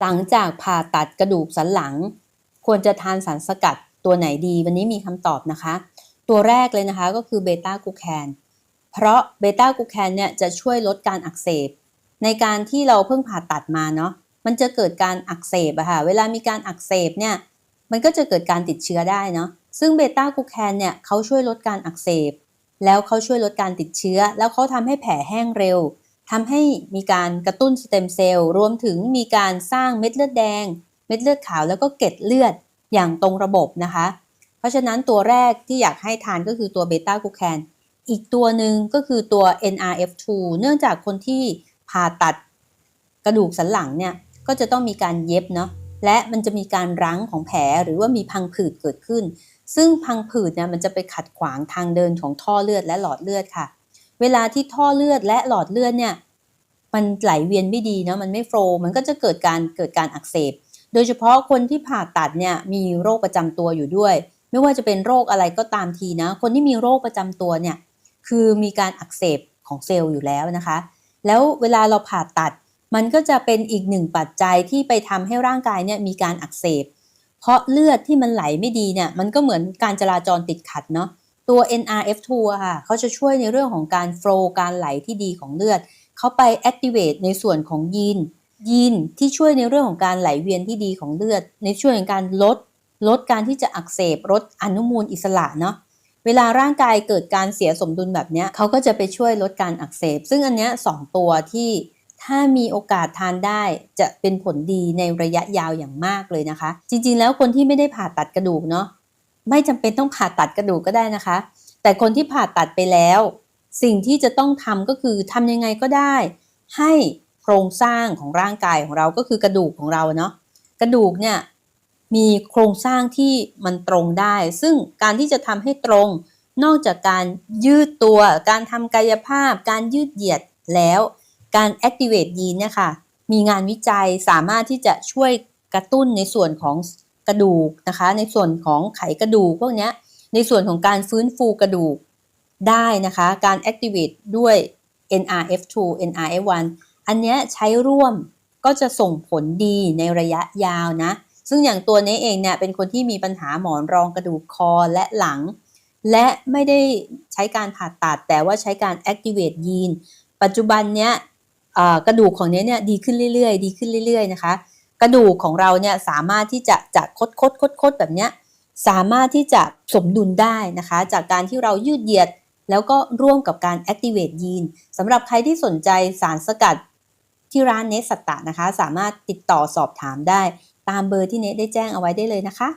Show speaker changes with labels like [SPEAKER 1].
[SPEAKER 1] หลังจากผ่าตัดกระดูกสันหลัง ควรจะทานสารสกัดตัวไหนดี วันนี้มีคำตอบนะคะ ตัวแรกเลยนะคะก็คือเบต้ากูแคนเพราะเบต้ากูแคนเนี่ยจะช่วยลดการอักเสบ ในการที่เราเพิ่งผ่าตัดมาเนาะมันจะเกิดการอักเสบอะค่ะเวลามีการอักเสบเนี่ยมันก็จะเกิดการติดเชื้อได้เนาะซึ่งเบต้ากูแคนเนี่ยเขาช่วยลดการอักเสบ แล้วเขาช่วยลดการติดเชื้อ แล้วเขาทำให้แผลแห้งเร็ว ทำให้มีการกระตุ้นสเต็มเซลล์รวมถึงมีการสร้างเม็ดเลือดแดง เม็ดเลือดขาวแล้วก็เกล็ดเลือดอย่างตรงระบบนะคะ เพราะฉะนั้นตัวแรกที่อยากให้ทานก็คือตัวเบต้ากูแคนอีกตัวหนึ่งก็คือตัว NRF2 เนื่องจากคนที่ผ่าตัดกระดูกสันหลังเนี่ยก็จะต้องมีการเย็บเนาะและมันจะมีการรั้งของแผลหรือว่ามีพังผืดเกิดขึ้น ซึ่งพังผืดเนี่ยมันจะไปขัดขวางทางเดินของท่อเลือดและหลอดเลือดค่ะ เวลาที่ท่อเลือดและหลอดเลือดเนี่ยมันไหลเวียนไม่ดีนะมันไม่โฟล์มันก็จะเกิดการเกิดการอักเสบ โดยเฉพาะคนที่ผ่าตัดเนี่ยมีโรคประจำตัวอยู่ด้วย ไม่ว่าจะเป็นโรคอะไรก็ตามทีนะ คนที่มีโรคประจำตัวเนี่ยคือมีการอักเสบของเซลล์อยู่แล้วนะคะ แล้วเวลาเราผ่าตัด มันก็จะเป็นอีกหนึ่งปัจจัยที่ไปทำให้ร่างกายเนี่ยมีการอักเสบ เพราะเลือดที่มันไหลไม่ดีเนี่ยมันก็เหมือนการจราจรติดขัดเนาะ ตัว NRF2 ค่ะเขาจะช่วยในเรื่องของการโฟล์การไหลที่ดีของเลือด เขาไป activate ในส่วนของยีน ยีนที่ช่วยในเรื่องของการไหลเวียนที่ดีของเลือด ในช่วยในการลด ลดการที่จะอักเสบลดอนุมูลอิสระเนาะเวลาร่างกายเกิดการเสียสมดุลแบบเนี้ยเขาก็จะไปช่วยลดการอักเสบ ซึ่งอันเนี้ยสองตัวที่ถ้ามีโอกาสทานได้จะเป็นผลดีในระยะยาวอย่างมากเลยนะคะ จริงๆ แล้วคนที่ไม่ได้ผ่าตัดกระดูกเนาะ ไม่จำเป็นต้องผ่าตัดกระดูกก็ได้นะคะ แต่คนที่ผ่าตัดไปแล้ว สิ่งที่จะต้องทำก็คือทำยังไงก็ได้ ให้โครงสร้างของร่างกายของเราก็คือกระดูกของเราเนาะกระดูกเนี่ยมีโครงสร้างที่มันตรงได้ ซึ่งการที่จะทำให้ตรง นอกจากการยืดตัว การทำกายภาพ การยืดเหยียดแล้ว การ activate ยีนเนี่ยค่ะมีงานวิจัยสามารถที่จะช่วยกระตุ้นในส่วนของ กระดูกนะคะ ในส่วนของไขกระดูกพวกนี้ในส่วนของการฟื้นฟูกระดูกได้นะคะ การ activate ด้วย NRF2 NRF1 อันเนี้ยใช้ร่วมก็จะส่งผลดีในระยะยาวนะ ซึ่งอย่างตัวนี้เองเนี่ยเป็นคนที่มีปัญหาหมอนรองกระดูกคอและหลัง และไม่ได้ใช้การผ่าตัดแต่ว่าใช้การ activate ยีน ปัจจุบันเนี้ยกระดูกของเนี้ยเนี่ยดีขึ้นเรื่อยๆ ดีขึ้นเรื่อยๆนะคะ กระดูกของเราเนี่ยสามารถที่จะจะคดคดคดคดแบบเนี้ยสามารถที่จะสมดุลได้นะคะ จากการที่เรายืดเหยียด แล้วก็ร่วมกับการ activate ยีนสำหรับใครที่สนใจสารสกัดที่ร้านเนสตะนะคะ สามารถติดต่อสอบถามได้ ตามเบอร์ที่เนสได้แจ้งเอาไว้ได้เลยนะคะ